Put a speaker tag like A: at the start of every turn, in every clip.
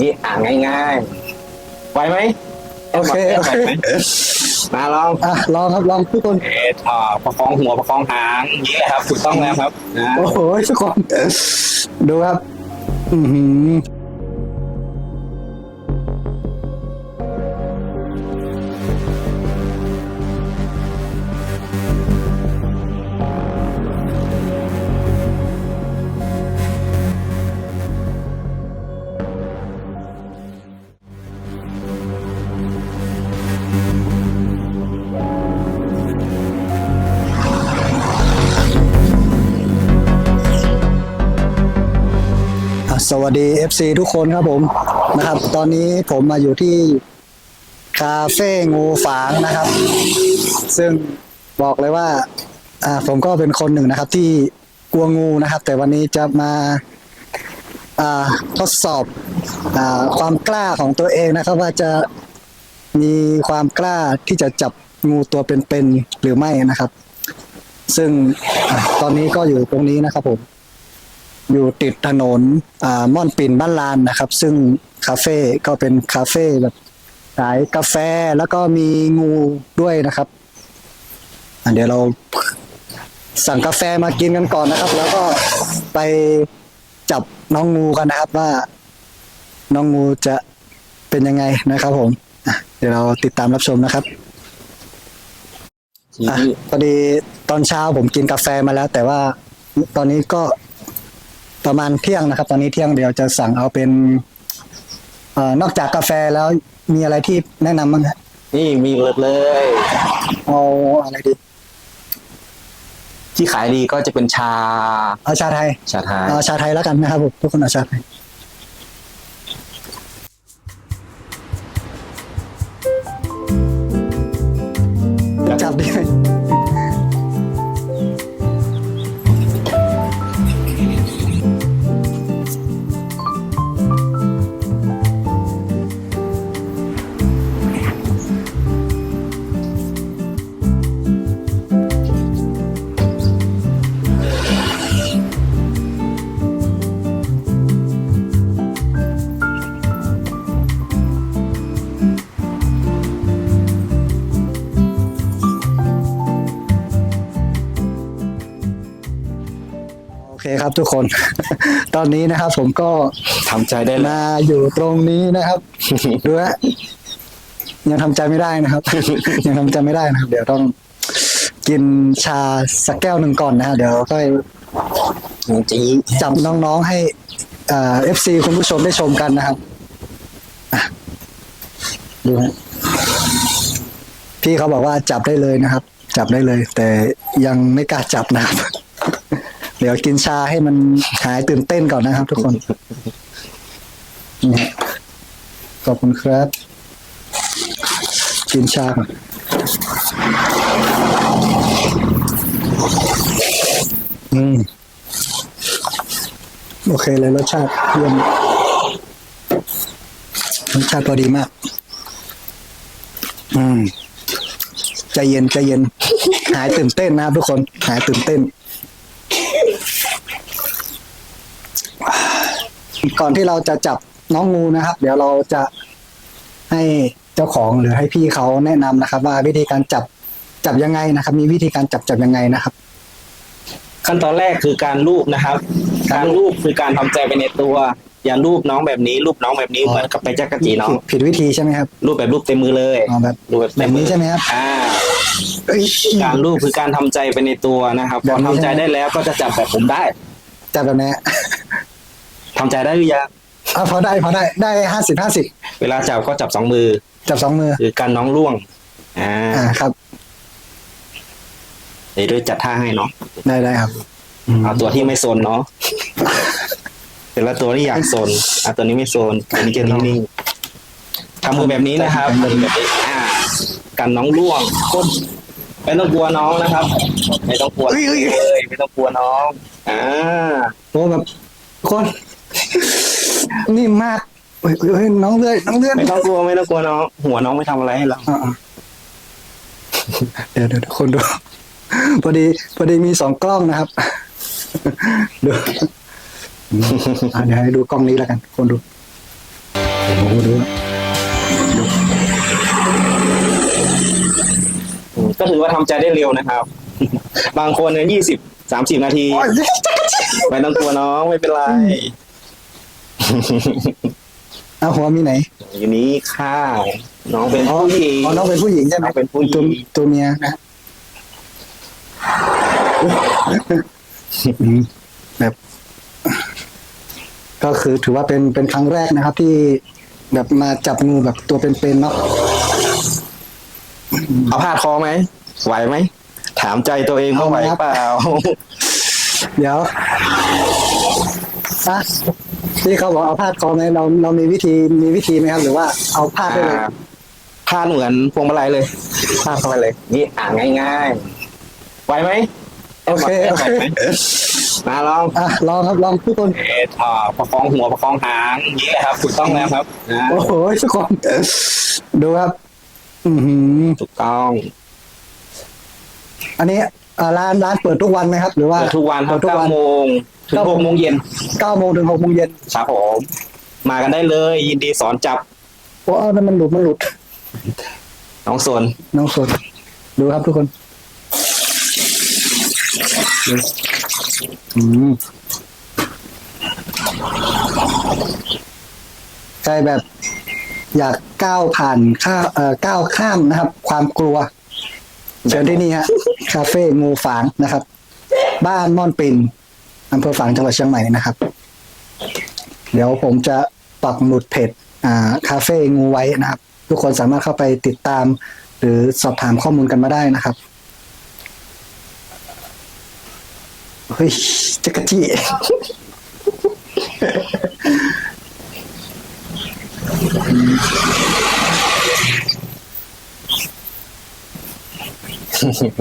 A: นี่อ่านง่ายๆไหวไหม
B: โอเคโอเค
A: ไหวไหมมาลอง
B: อะลองครับลองทุกคน
A: เอออ่าประคองหัวประคองหางอย่างนี้แหละครับถูกต้องแล้วครับนะ
B: โอ้โหทุกคนดูครับ อือหือ วัสดี FC ทุกคนครับผมนะครับ ตอนนี้ผมมาอยู่ที่คาเฟ่งูฝางนะครับ ซึ่งบอกเลยว่าอ่าผมก็เป็นคนหนึ่งนะครับ ที่กลัวงูนะครับ แต่วันนี้จะมาอ่าทดสอบอ่าความกล้าของตัวเองนะครับ ว่าจะมีความกล้าที่จะจับงูตัวเป็นๆหรือไม่นะครับ ซึ่งอะตอนนี้ก็อยู่ตรงนี้นะครับผม อยู่ติดถนนอ่าม่อนปิ่นบ้านลานนะครับ ซึ่งคาเฟ่ก็เป็นคาเฟ่แบบขายกาแฟแล้วก็มีงูด้วยนะครับอะเดี๋ยวเราสั่งกาแฟมากินกันก่อนนะครับ แล้วก็ไปจับน้องงูกันนะครับว่า น้องงูจะเป็นยังไงนะครับผมเดี๋ยวเราติดตามรับชมนะครับอพอดีตอนเช้าผมกินกาแฟมาแล้ว แต่ว่าตอนนี้ก็ ประมาณเที่ยงนะครับ ตอนนี้เที่ยงเดี๋ยวจะสั่งเอาเป็นเอ่อนอกจากกาแฟแล้วมีอะไรที่แนะนำบ้างฮะ
A: นี่มีเลิศเลย
B: เอาอะไรดี
A: ที่ขายดีก็จะเป็นชา
B: เอาชาไทย
A: ชาไทย
B: เอาชาไทยแล้วกันนะครับผมทุกคนเอาชาไทย โอเคครับ ทุกคน ตอนนี้นะครับ ผมก็
A: ทำใจได้แล้ว
B: มาอยู่ตรงนี้นะครับ ดูฮะยังทำใจไม่ได้นะครับ ยังทำใจไม่ได้นะครับ เดี๋ยวต้องกินชาสักแก้วหนึ่งก่อนนะฮะเดี๋ยวก็
A: จริง
B: จับน้องๆให้เอ่อฟซีคุณผู้ชมได้ชมกันนะครับอะดูฮะพี่เขาบอกว่าจับได้เลยนะครับ จับได้เลย แต่ยังไม่กล้าจับนะครับ เดี๋ยวกินชาให้มันหายตื่นเต้นก่อนนะครับ ทุกคนขอบคุณครับ กินชาก่อนอืมโอเคเลยรสชาติเยี่ยมรสชาติพอดีมาก อืมใจเย็นใจเย็น หายตื่นเต้นนะครับทุกคน หายตื่นเต้น ก่อนที่เราจะจับน้องงูนะครับ เดี๋ยวเราจะให้เจ้าของหรือให้พี่เขาแนะนำนะครับ ว่าวิธีการจับจับยังไงนะครับ มีวิธีการจับจับยังไงนะครับ
A: ขั้นตอนแรกคือการรูปนะครับ การรูปคือการทำใจไปในตัว อย่ารูปน้องแบบนี้รูปน้องแบบนี้
B: อ๋อ
A: เหมือนกับไปจักรจีน้อง
B: ผิดผิดวิธีใช่ไหมครับ
A: รูปแบบรูปเต็มมือเลย
B: อ๋อแบบ
A: รูปแบบ
B: แบ
A: เต็ม
B: บ
A: มื
B: นี้
A: อ
B: ใช่ไหมครับ
A: อ่า
B: เอ้ย
A: การรูปคือการทำใจไปในตัวนะครับ
B: แบ
A: พ
B: บ
A: อ
B: นี้
A: ทำใจ
B: ใช่ไหม
A: ได้แล้วก็จะจับแบบผมได้
B: จับแบบนี้
A: ทำใจได้หรือยัง
B: อะพอได้พอได้ได้ห้าสิบห้าสิบ
A: เวลาจับก็จับสองมือ
B: จับสองมือ
A: คือการน้องล่วงอ่า
B: อ่าครับ
A: เดี๋ยวด้วยจัดท่าให้เนาะ
B: ได้ได้ครับ
A: เอาตัวที่ไม่โซนเนาะแต่ละตัวที่อยากโซนอะตัวนี้ไม่โซนตัวนี้จะนิ่งๆทำมือแบบนี้นะครับมือแบบนี้อ่ากันน้องล่วงก้นไม่ต้องกลัวน้องนะครับ ไม่ต้องกลัวเลยไม่ต้องกลัวน้อง อ่า
B: โอ้แบบคน นิ่มมากเฮ้ยเฮ้ยน้องเลื่อยน้องเลื่อย
A: ไม่ต้องกลัวไม่ต้องกลัวน้องหัวน้องไม่ทำอะไรให้เรา
B: อ่าๆเดี๋ยวเดี๋ยวคนดู พอดี พอดีมีสองกล้องนะครับดูอะเดี๋ยวให้ดูกล้องนี้แล้วกัน คนดูโอ้โหดู
A: อืมก็ถือว่าทำใจได้เร็วนะครับ บางคนเนี่ยยี่สิบสามสิบนาทีไม่ต้องกลัวน้องไม่เป็นไร
B: เอาหัวมีไหน
A: อยู่นี้ข้าวน้องเป็นผู้หญิง
B: อ๋อน้องเป็นผู้หญิงใช่ไหม
A: น้องเป็นผู้หญิง
B: ตัวตัวเมียนะอืมแบบ ก็คือถือว่าเป็นเป็นครั้งแรกนะครับ ที่แบบมาจับงูแบบตัวเป็นๆเนาะ
A: เอาผ้าคอไหมไหวไหมถามใจตัวเองว่าไหวเปล่า
B: เดี๋ยวอะ ที่เขาบอกเอาพาดคอไหมเราเรามีวิธีมีวิธีไหมครับ หรือว่าเอาพาดได้เลย
A: อ่าพาดเหมือนพวงมาลัยเลยพาดเข้าไปเลย นี่อ่านง่ายๆไหวไหม
B: โอเคโอเค
A: ไหวไหมมาลอง
B: อะลองครับลองทุกคน
A: เอออ่าประคองหัวประคองหางอย่างนี้แหละครับถูกต้องแล้วครับนะ
B: โอ้โหทุกคนดูครับ อือหือ
A: ถูกต้อง
B: อันนี้อ่าร้านร้านเปิดทุกวันไหมครับ หรือว่า
A: เปิดทุกวันครับ
B: เปิดทุก
A: เก้า
B: วัน
A: โมง ถึง
B: เก้า
A: หกโมงเย็น
B: เก้าโมงถึงหกโมงเย็น
A: ครับผมมากันได้เลย ยินดีสอนจับ
B: โอ้เอานั่นมันหลุดมันหลุด
A: น้องสน
B: น้องสดดูครับทุกคนอืมใจแบบ อยากก้าวผ่านข้าเอ่อก้าวข้ามนะครับ ความกลัวเชิญที่นี่ฮะคาเฟ่งูฝางนะครับ บ้านม่อนปิน อำเภอฝางจังหวัดเชียงใหม่นะครับ เดี๋ยวผมจะปักหมุดเพจอ่าคาเฟ่งูไว้นะครับ ทุกคนสามารถเข้าไปติดตาม หรือสอบถามข้อมูลกันมาได้นะครับเฮ้ยจักรจี้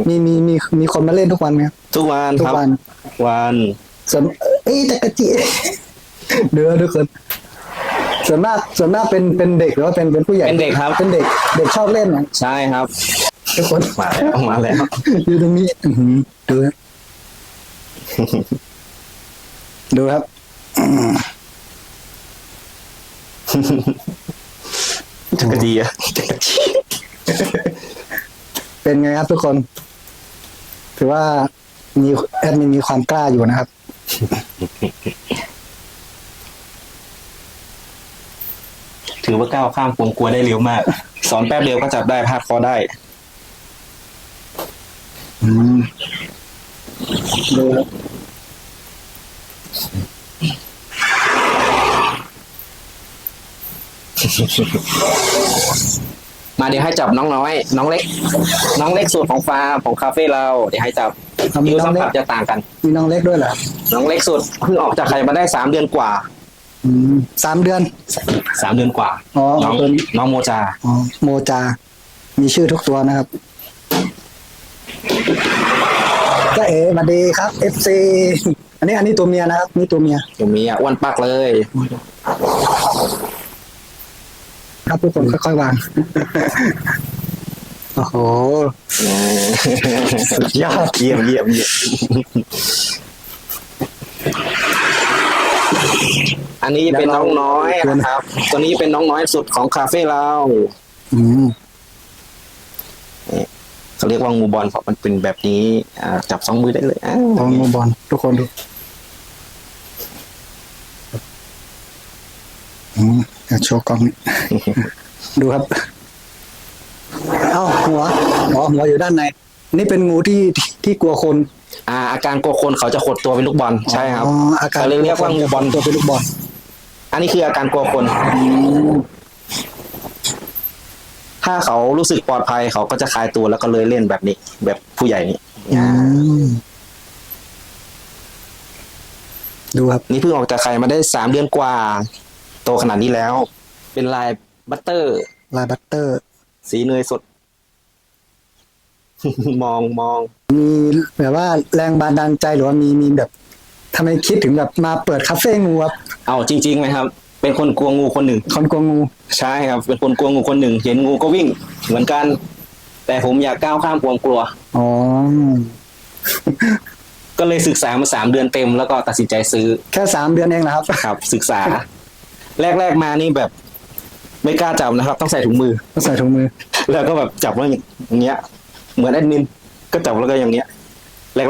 B: มีมีมีมีคนมาเล่นทุกวันไหมครับ
A: ทุกวัน
B: ทุ
A: ค
B: ก
A: รับ
B: วัน
A: วัน
B: ส่วนเอ้ยจักรจี้เดือทุกคนส่วนมากส่วนมากเป็นเป็นเด็กหรือว่าเป็นเป็นผู้ใหญ่
A: เป็นเด็กครับ
B: เป็นเด็ก เด็กชอบเล่นนะ
A: ใช่ครับ
B: ทุกคน
A: มาแล้วมาแล้ว
B: อยู่ตรงนี้อื้อหือดูครับดูครับอืม
A: จักรจีอะจักรจี
B: เป็นไงครับทุกคน ถือว่ามีแอดมินมีความกล้าอยู่นะครับ
A: ถือว่าก้าวข้ามความกลัวได้เร็วมาก สอนแป๊บเดียวก็จับได้พาดคอได้
B: มดู
A: มาเดี๋ยวให้จับน้องน้อย น้องเล็ก น้องเล็กสุดของฟาร์มของคาเฟ่เรา เดี๋ยวให้จับ
B: เอามี
A: นิ้ว
B: น้อ
A: สั
B: ง
A: ม
B: เล็
A: ผั
B: ก
A: สจะต่างกัน
B: มีน้องเล็กด้วยเหรอ
A: น้องเล็กสุดเพิ่งออกจากไข่มาได้สามเดือนกว่า
B: อืมสามเดือน
A: สามเดือนกว่า
B: อ๋อ
A: น้อง
B: ตัวนี้
A: น้องโมจา
B: อ๋อโมจา มีชื่อทุกตัวนะครับก็เอ๋สวัสดีครับ FC อันนี้อันนี้ตัวเมียนะครับ นี่ตัวเมีย
A: อยู่มีอะอ้วนปักเลย
B: ครับทุกคนค่อยๆวาง โอ้โห สุดยอด
A: เยี่ยมเยี่ยมเยี่ยมอันนี้เป็นน้องน้อยนะครับ ตัวนี้เป็นน้องน้อยสุดของคาเฟ่เรา
B: อืม
A: เขาเรียกว่างูบอลเพราะมันเป็นแบบนี้ อ่า จับสองมือได้เลยอ้าว
B: ลองงูบอลทุกคนดูอืมอยากโชว์กล้องนี่ดูครับ เอ้าหัวหัวหัวอยู่ด้านใน นี่เป็นงูที่ที่ที่กลัวคน
A: อ่าอาการกลัวคนเขาจะขดตัวเป็นลูกบอลใช่ครับ
B: อ๋ออาการ
A: เขาเลยเรียกว่างูบอล
B: ตัวเป็นลูกบอล
A: อันนี้คืออาการกลัวคน ถ้าเขารู้สึกปลอดภัยเขาก็จะคลายตัวแล้วก็เลยเล่นแบบนี้ แบบผู้ใหญ่นี่
B: อื
A: อ่าม
B: ดูครับ
A: นี่เพิ่งออกจากไข่มาได้สามเดือนกว่า โตขนาดนี้แล้ว เป็นลายบัตเตอร์
B: ลายบัตเตอร์
A: สีเนยสด มองมอง
B: มีแบบว่าแรงบันดาลใจหรือว่ามีมีแบบทำไมคิดถึงแบบมาเปิดคาเฟ่งูครับ
A: เอาจริงๆไหมครับ เป็นคนกลัวงูคนหนึ่ง
B: คนกลัวงู
A: ใช่ครับ เป็นคนกลัวงูคนหนึ่ง เห็นงูก็วิ่งเหมือนกัน แต่ผมอยากก้าวข้ามความกลัว
B: อ๋อ
A: ก็เลยศึกษามาสามเดือนเต็มแล้วก็ตัดสินใจซื้อ
B: แค่สามเดือนเองนะครับ
A: ครับ ศึกษา แรกๆมานี่แบบ ไม่กล้าจับนะครับ ต้องใส่ถุงมือ
B: ก็ใส่ถุงมือ
A: แล้วก็แบบจับไว้อย่างเงี้ย เหมือนแอดมินก็จับแล้วก็อย่างเงี้ย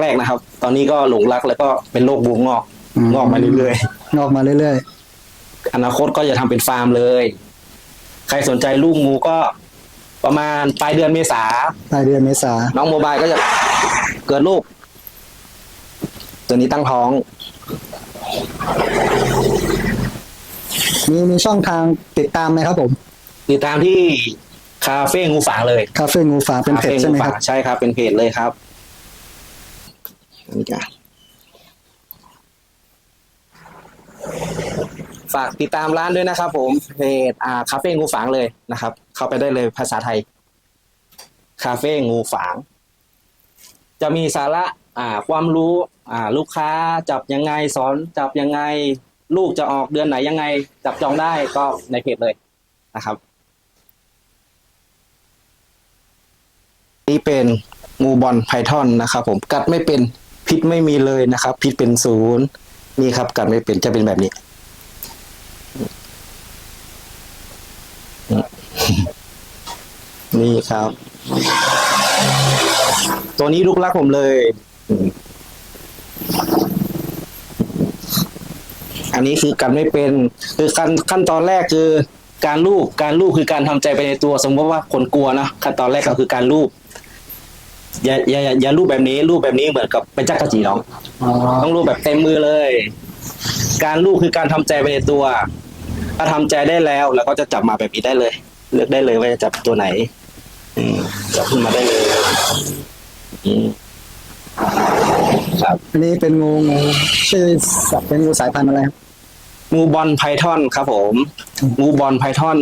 A: แรก ๆนะครับ ตอนนี้ก็หลงรักแล้วก็เป็นโรคบวงงอก
B: อืม
A: งอกมาเรื่อย
B: งอกมาเรื่อย
A: ๆอนาคตก็จะทำเป็นฟาร์มเลย ใครสนใจลูกงูก็ประมาณปลายเดือนเมษา
B: ๆปลายเดือนเมษา
A: น้องโมบายก็จะเกิดลูก ตัวนี้ตั้งท้อง
B: มีมีช่องทางติดตามไหมครับผม
A: ติดตามที่คาเฟ่งูฝางเลย
B: คาเฟ่งูฝางเป็นเพจใช่ไหมครับ
A: ใช่ครับ เป็นเพจเลยครับนี่จ้ะฝากติดตามร้านด้วยนะครับ ผมเพจอ่าคาเฟ่งูฝางเลยนะครับ เข้าไปได้เลยภาษาไทย คาเฟ่งูฝาง จะมีสาระอ่า ความรู้ อ่า ลูกค้าจับยังไงสอนจับยังไง ลูกจะออกเดือนไหนยังไง จับจองได้ก็ในเพจเลยนะครับ นี่เป็นงูบอลไพทอนนะครับ ผมกัดไม่เป็นพิษไม่มีเลยนะครับ พิษเป็นศูนย์นี่ครับ กัดไม่เป็นจะเป็นแบบนี้ นี่ครับ ตัวนี้ลูกรักผมเลย อันนี้คือกันไม่เป็นคือขั้นขั้นตอนแรกคือการลูบการลูบคือการทำใจไปในตัว สมมติว่าคนกลัวนะขั้นตอนแรกก็คือการลูบอย่าอย่าอย่าอย่าลูบแบบนี้ลูบแบบนี้เหมือนกับเป็นจักรจีน้อง
B: อ๋อ
A: ต้องลูบแบบเต็มมือเลย การลูบคือการทำใจไปในตัว ถ้าทำใจได้แล้วเราก็จะจับมาแบบนี้ได้เลย เลือกได้เลยว่าจะจับตัวไหน อืมจับขึ้นมาได้เลย อืม ครับ
B: อันนี้เป็นงูงูชื่อสัตว์เป็นงูสายพันธุ์อะไรครับ
A: งูบอลไพทอนครับผม งูบอลไพทอน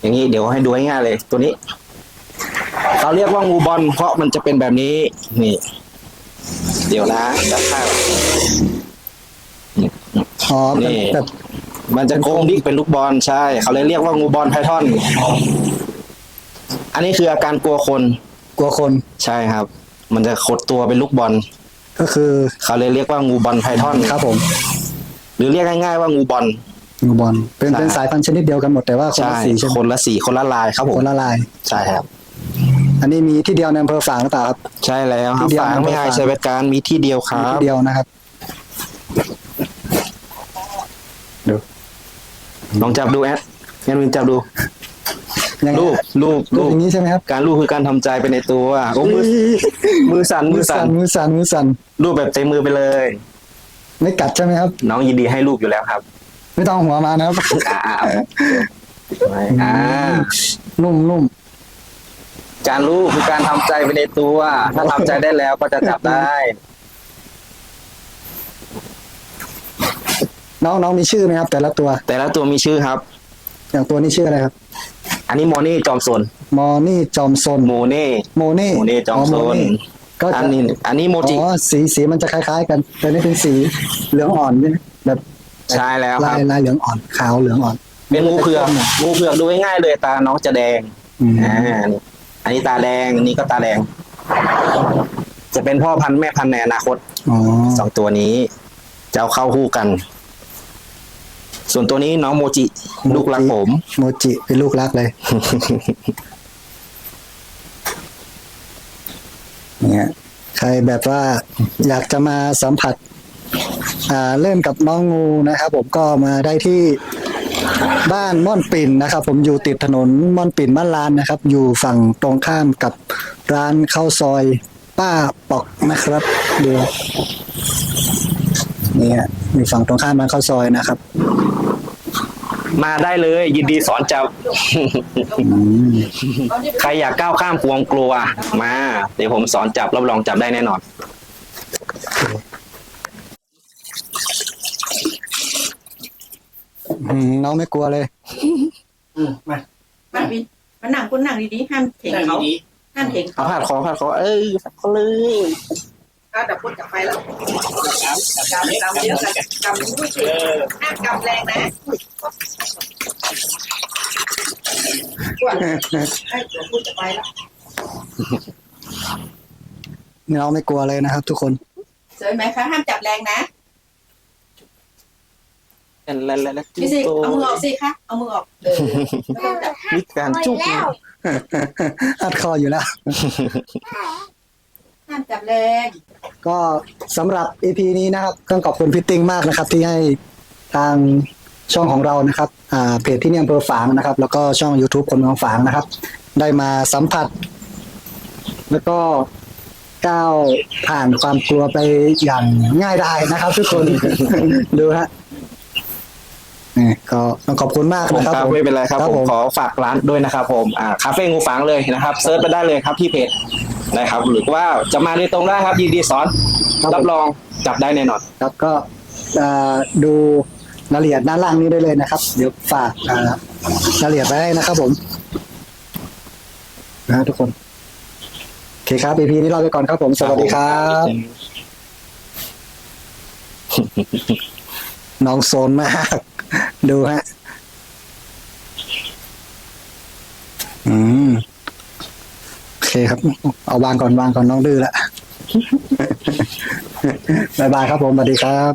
A: อย่างนี้เดี๋ยวให้ดูง่ายๆเลย ตัวนี้ เราเรียกว่างูบอลเพราะมันจะเป็นแบบนี้ นี่ เดี๋ยวนะจับข้าง
B: อ๋อเป็น
A: นี่
B: แบบ
A: มันจะโค้งดิกเป็นลูกบอลใช่ เขาเลยเรียกว่างูบอลไพทอน อันนี้คืออาการกลัวคน
B: กลัวคน
A: ใช่ครับ มันจะขดตัวเป็นลูกบอล
B: ก็คือ
A: เขาเลยเรียกว่างูบอลไพทอน
B: ครับผม
A: หรือเรียกง่ายๆว่างูบอล
B: งูบอล เป็น
A: ใช่
B: เป็นสายพันธุ์ชนิดเดียวกันหมดแต่ว่าคน
A: ใช่
B: ละสีใช่ไหม
A: คนละสีคนละลายครับผม
B: คนละลาย
A: ใช่ครับ
B: อันนี้มีที่เดียวในอำเภอฝางหรือเปล่าครับ
A: ใช่แล้วครับ
B: ที่เดียว
A: ฝางไม่ให้ใช้บริการมีที่เดียวค
B: มี
A: รับ
B: ที่เดียวนะครับดู
A: ลองจับดูแอดงั้นมึงจับดู
B: ยังไง
A: รูปรูป
B: รู
A: รู
B: ป
A: ป
B: อย่างนี้ใช่ไหมครับ
A: การรูปคือการทำใจไปในตัวโอ้มือมือสั่น
B: มื
A: มื
B: อ
A: อ
B: สั่
A: สั่
B: น
A: น
B: มือสั่นมือสั่น
A: รูปแบบเต็มมือไปเลย
B: ไม่กัดใช่ไหมครับ
A: น้องยินดีให้รูปอยู่แล้วครับ
B: ไม่ต้องเอาหัวมานะครับ
A: อ่าอ่า
B: นุ่มนุ่ม
A: การรูปคือการทำใจไปในตัว ถ้าทำใจได้แล้วก็จะจับได้
B: น้องน้องมีชื่อไหมครับ แต่ละตัว
A: แต่ละตัวมีชื่อครับ
B: อย่างตัวนี้ชื่ออะไรครับ
A: อันนี้โมนี่จอมโซน
B: มอนี่จอมซน
A: โมเน่
B: โมนี่
A: โมเน่จอมโซน
B: ก็
A: อั
B: จะ
A: นนี้ อันนี้โมจิ
B: อ๋อสีสีมันจะคล้าย ๆ กัน แต่นี่เป็นสีเหลืองอ่อนใช่ไหมแบบ
A: ใช่แล้วค
B: ลา
A: รับ
B: ยลายเหลืองอ่อนขาวเหลืองอ่อน
A: เป็นงูเผือกงูเผือกดูง่ายๆเลยตาน้องจะแดง
B: อืม
A: อ่านี่อันนี้ตาแดงอันนี้ก็ตาแดง จะเป็นพ่อพันธุ์แม่พันธุ์ในอนาคต
B: อ๋อ
A: สองตัวนี้ จะเอาเข้าคู่กัน ส่วนตัวนี้น้องโมจิ ลูกรักผม
B: โมจิเป็นลูกรักเลย เนี่ย ใครแบบว่าอยากจะมาสัมผัส อ่าเล่นกับน้องงูนะครับผมก็มาได้ที่บ้านม่อนปิ่นนะครับ ผมอยู่ติดถนนม่อนปิ่นบ้านลานนะครับ อยู่ฝั่งตรงข้ามกับร้านข้าวซอย ป้าปอกนะครับเดี๋ยวเนี่ยอยู่ฝั่งตรงข้ามร้านข้าวซอยนะครับ
A: มาได้เลย ยินดีสอนจับ
B: อืม
A: ใครอยากก้าวข้ามความกลัว มา เดี๋ยวผมสอนจับรับรองจับได้แน่นอน
B: อืมน้องไม่กลัวเลย
C: มันมีมันหนังคุณหนังดีๆห้ามเถียงเขาห้ามเถียง
A: เอา
C: เขา
A: พาดคอพาดคอเอ้ยพาดคอเลย
C: ถ้าแต่พูดกลับไปแล้วกำกำเยอะกันกำด้วยสิห้ามกำแรงนะว่าให้เดี๋ยวพูดกลับไปแล้ว
B: น้องไม่กลัวเลยนะครับ ทุกคน
C: สวยไหมคะห้ามจับแรงนะ
A: แล้วแล้วแล้วแล้ว
C: พี่สิเอามือออกสิคะเอามือออกเออไม่ต้องจับ
A: มีการจุก
B: อัดคออยู่แล้ว
C: ห้ามจับแรง
B: ก็สำหรับ EP นี้นะครับต้องขอบคุณพี่ติ้งมากนะครับ ที่ให้ทางช่องของเรานะครับอ่าเพจที่นี่อำเภอฝางนะครับ แล้วก็ช่อง YouTube คนเมืองฝางนะครับ ได้มาสัมผัส แล้วก็ก้าวผ่านความกลัวไปอย่างง่ายได้นะครับ ทุกคน ดูฮะนี่ก็ต้องขอบคุณมาก
A: ผม
B: นะครับ
A: ครับ
B: ผม
A: ไม่เป็นไรครับ
B: ครับ
A: ผม
B: ผม
A: ขอฝากร้านด้วยนะครับผมอ่าคาเฟ่งูฝางเลยนะครับเซิร์ชไปได้เลยครับที่เพจ นะครับ หรือว่าจะมาโดยตรงได้ครับ ยินดีสอนรับรองจับได้แน่นอน
B: ครับก็เอ่อดูรายละเอียดด้านล่างนี้ได้เลยนะครับ เดี๋ยวฝากอ่ารายละเอียดไว้ให้นะครับผมนะทุกคนโอเคครับ EP นี้ลาไปก่อนครับผม สวัสดีครับ น้องโซนมาก ดูฮะ อืมโอ เคครับ เอาวางก่อนวางก่อนน้องดื้อละ บายบายครับผมสวัสดีครับ